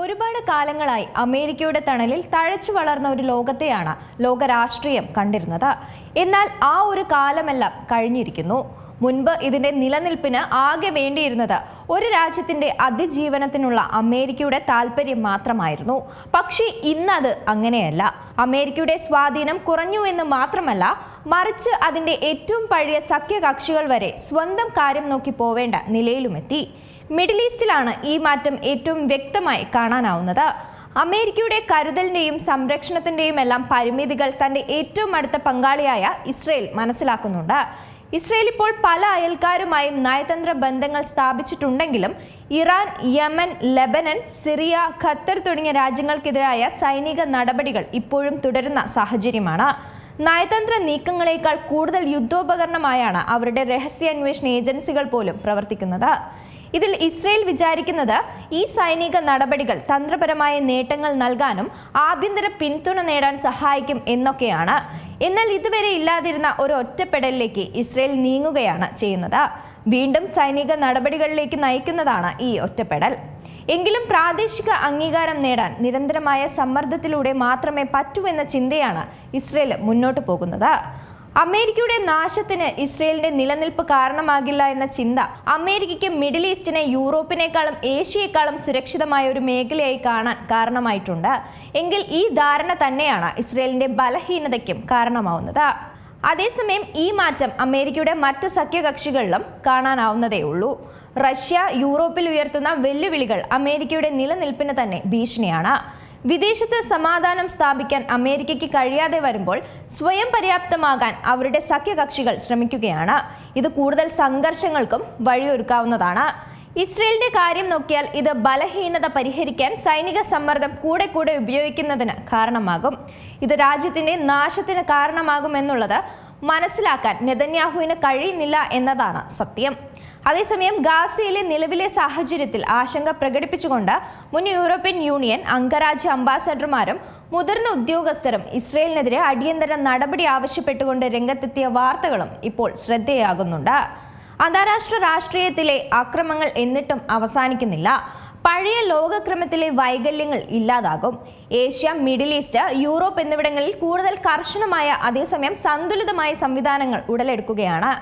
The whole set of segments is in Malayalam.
ഒരുപാട് കാലങ്ങളായി അമേരിക്കയുടെ തണലിൽ തഴച്ചു വളർന്ന ഒരു ലോകത്തെയാണ് ലോകരാഷ്ട്രീയം കണ്ടിരുന്നത്. എന്നാൽ ആ ഒരു കാലമെല്ലാം കഴിഞ്ഞിരിക്കുന്നു. മുൻപ് ഇതിന്റെ നിലനിൽപ്പിന് ആകെ വേണ്ടിയിരുന്നത് ഒരു രാജ്യത്തിന്റെ അതിജീവനത്തിനുള്ള അമേരിക്കയുടെ താല്പര്യം മാത്രമായിരുന്നു. പക്ഷേ ഇന്നത് അങ്ങനെയല്ല. അമേരിക്കയുടെ സ്വാധീനം കുറഞ്ഞു എന്ന് മാത്രമല്ല മറിച്ച് അതിന്റെ ഏറ്റവും പഴയ സഖ്യകക്ഷികൾ വരെ സ്വന്തം കാര്യം നോക്കി പോവേണ്ട നിലയിലുമെത്തി. മിഡിൽ ഈസ്റ്റിലാണ് ഈ മാറ്റം ഏറ്റവും വ്യക്തമായി കാണാനാവുന്നത്. അമേരിക്കയുടെ കരുതലിന്റെയും സംരക്ഷണത്തിന്റെയും എല്ലാം പരിമിതികൾ തന്റെ ഏറ്റവും അടുത്ത പങ്കാളിയായ ഇസ്രയേൽ മനസ്സിലാക്കുന്നുണ്ട്. ഇസ്രയേൽ ഇപ്പോൾ പല അയൽക്കാരുമായും നയതന്ത്ര ബന്ധങ്ങൾ സ്ഥാപിച്ചിട്ടുണ്ടെങ്കിലും Iran Yemen Lebanon Syria Qatar തുടങ്ങിയ രാജ്യങ്ങൾക്കെതിരായ സൈനിക നടപടികൾ ഇപ്പോഴും തുടരുന്ന സാഹചര്യമാണ്. നയതന്ത്ര നീക്കങ്ങളേക്കാൾ കൂടുതൽ യുദ്ധോപകരണമായാണ് അവരുടെ രഹസ്യാന്വേഷണ ഏജൻസികൾ പോലും പ്രവർത്തിക്കുന്നത്. ഇതിൽ ഇസ്രയേൽ വിചാരിക്കുന്നത് ഈ സൈനിക നടപടികൾ തന്ത്രപരമായ നേട്ടങ്ങൾ നൽകാനും ആഭ്യന്തര പിന്തുണ നേടാൻ സഹായിക്കും എന്നൊക്കെയാണ്. എന്നാൽ ഇതുവരെ ഇല്ലാതിരുന്ന ഒരു ഒറ്റപ്പെടലിലേക്ക് ഇസ്രയേൽ നീങ്ങുകയാണ് ചെയ്യുന്നത്. വീണ്ടും സൈനിക നടപടികളിലേക്ക് നയിക്കുന്നതാണ് ഈ ഒറ്റപ്പെടൽ. എങ്കിലും പ്രാദേശിക അംഗീകാരം നേടാൻ നിരന്തരമായ സമ്മർദ്ദത്തിലൂടെ മാത്രമേ പറ്റൂ എന്ന ചിന്തയാണ് ഇസ്രയേൽ മുന്നോട്ട് പോകുന്നത്. അമേരിക്കയുടെ നാശത്തിന് ഇസ്രയേലിന്റെ നിലനിൽപ്പ് കാരണമാകില്ല എന്ന ചിന്ത അമേരിക്കയ്ക്ക് മിഡിൽ ഈസ്റ്റിനെ യൂറോപ്പിനേക്കാളും ഏഷ്യയെക്കാളും സുരക്ഷിതമായ ഒരു മേഖലയായി കാണാൻ കാരണമായിട്ടുണ്ട്. എങ്കിൽ ഈ ധാരണ തന്നെയാണ് ഇസ്രയേലിന്റെ ബലഹീനതയ്ക്കും കാരണമാവുന്നത്. അതേസമയം ഈ മാറ്റം അമേരിക്കയുടെ മറ്റ് സഖ്യകക്ഷികളിലും കാണാനാവുന്നതേ ഉള്ളൂ. റഷ്യ യൂറോപ്പിൽ ഉയർത്തുന്ന വെല്ലുവിളികൾ അമേരിക്കയുടെ നിലനിൽപ്പിന് തന്നെ ഭീഷണിയാണ്. വിദേശത്ത് സമാധാനം സ്ഥാപിക്കാൻ അമേരിക്കയ്ക്ക് കഴിയാതെ വരുമ്പോൾ സ്വയം പര്യാപ്തമാകാൻ അവരുടെ സഖ്യകക്ഷികൾ ശ്രമിക്കുകയാണ്. ഇത് കൂടുതൽ സംഘർഷങ്ങൾക്കും വഴിയൊരുക്കാവുന്നതാണ്. ഇസ്രയേലിന്റെ കാര്യം നോക്കിയാൽ ഇത് ബലഹീനത പരിഹരിക്കാൻ സൈനിക സമ്മർദ്ദം കൂടെ കൂടെ ഉപയോഗിക്കുന്നതിന് കാരണമാകും. ഇത് രാജ്യത്തിന്റെ നാശത്തിന് കാരണമാകുമെന്നുള്ളത് മനസ്സിലാക്കാൻ നെതന്യാഹുവിന് കഴിയുന്നില്ല എന്നതാണ് സത്യം. അതേസമയം ഗാസയിലെ നിലവിലെ സാഹചര്യത്തിൽ ആശങ്ക പ്രകടിപ്പിച്ചുകൊണ്ട് മുൻ യൂറോപ്യൻ യൂണിയൻ അംഗരാജ്യ അംബാസഡർമാരും മുതിർന്ന ഉദ്യോഗസ്ഥരും ഇസ്രയേലിനെതിരെ അടിയന്തര നടപടി ആവശ്യപ്പെട്ടുകൊണ്ട് രംഗത്തെത്തിയ വാർത്തകളും ഇപ്പോൾ ശ്രദ്ധേയാകുന്നുണ്ട്. അന്താരാഷ്ട്ര രാഷ്ട്രീയത്തിലെ അക്രമങ്ങൾ എന്നിട്ടും അവസാനിക്കുന്നില്ല. പഴയ ലോകക്രമത്തിലെ വൈകല്യങ്ങൾ ഇല്ലാതാകും. ഏഷ്യ മിഡിൽ ഈസ്റ്റ് യൂറോപ്പ് എന്നിവിടങ്ങളിൽ കൂടുതൽ കർശനമായ അതേസമയം സന്തുലിതമായ സംവിധാനങ്ങൾ ഉടലെടുക്കുകയാണ്.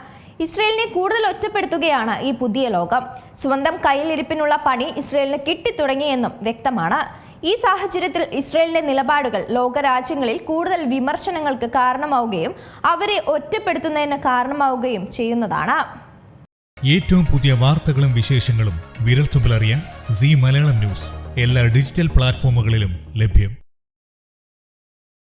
ഇസ്രയേലിനെ കൂടുതൽ ഒറ്റപ്പെടുത്തുകയാണ് ഈ പുതിയ ലോകം. സ്വന്തം കയ്യിലിരിപ്പിനുള്ള പണി ഇസ്രയേലിന് കിട്ടിത്തുടങ്ങിയെന്നും വ്യക്തമാണ്. ഈ സാഹചര്യത്തിൽ ഇസ്രയേലിന്റെ നിലപാടുകൾ ലോകരാജ്യങ്ങളിൽ കൂടുതൽ വിമർശനങ്ങൾക്ക് കാരണമാവുകയും അവരെ ഒറ്റപ്പെടുത്തുന്നതിന് കാരണമാവുകയും ചെയ്യുന്നതാണ്. ഏറ്റവും പുതിയ വാർത്തകളും വിശേഷങ്ങളും വിരൽത്തുമ്പിലറിയാൻ സി മലയാളം ന്യൂസ്. എല്ലാ ഡിജിറ്റൽ പ്ലാറ്റ്ഫോമുകളിലും ലഭ്യം.